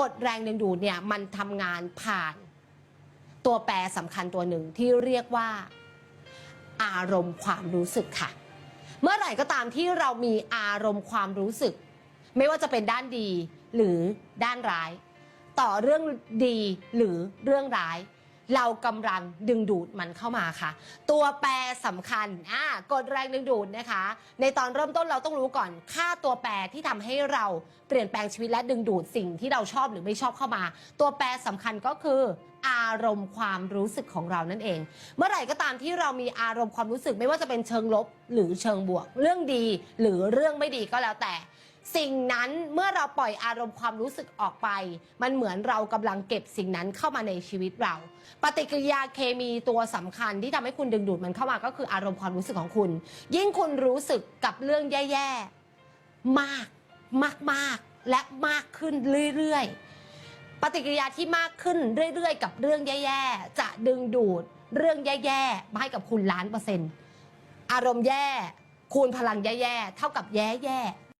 กฎแรงดึงดูดเนี่ยมันทำงานผ่าน ตัวแปรสำคัญตัวหนึ่งที่เรียกว่า อารมณ์ความรู้สึกค่ะ เมื่อไหร่ก็ตามที่เรามีอารมณ์ความรู้สึก ไม่ว่าจะเป็นด้านดีหรือด้านร้าย ต่อเรื่องดีหรือเรื่องร้าย เรากำลังดึงดูดมันเข้ามาค่ะ ตัวแปรสำคัญอ่ากฎแรงดึงดูดนะคะ ในตอนเริ่มต้นเราต้องรู้ก่อน ค่าตัวแปรที่ทำให้เราเปลี่ยนแปลงชีวิตและดึงดูดสิ่งที่เราชอบหรือไม่ชอบเข้ามา ตัวแปรสำคัญก็คืออารมณ์ความรู้สึกของเรานั่นเอง เมื่อไหร่ก็ตามที่เรามีอารมณ์ความรู้สึกไม่ว่าจะเป็นเชิงลบหรือเชิงบวก เรื่องดีหรือเรื่องไม่ดีก็แล้วแต่ สิ่งนั้นเมื่อเราปล่อยอารมณ์ความรู้สึกออกไป มันเหมือนเรากำลังเก็บสิ่งนั้นเข้ามาในชีวิตเรา ปฏิกิริยาเคมีตัวสำคัญที่ทำให้คุณดึงดูดมันเข้ามาก็คืออารมณ์ความรู้สึกของคุณ ยิ่งคุณรู้สึกกับเรื่องแย่ๆมากมากมากๆและมากขึ้นเรื่อยๆ ปฏิกิริยาที่มากขึ้นเรื่อยๆ กับเรื่องแย่ๆจะดึงดูดเรื่องแย่ๆมาให้กับคุณล้านเปอร์เซ็นต์อารมณ์แย่คูณพลังแย่ๆเท่ากับแย่ๆ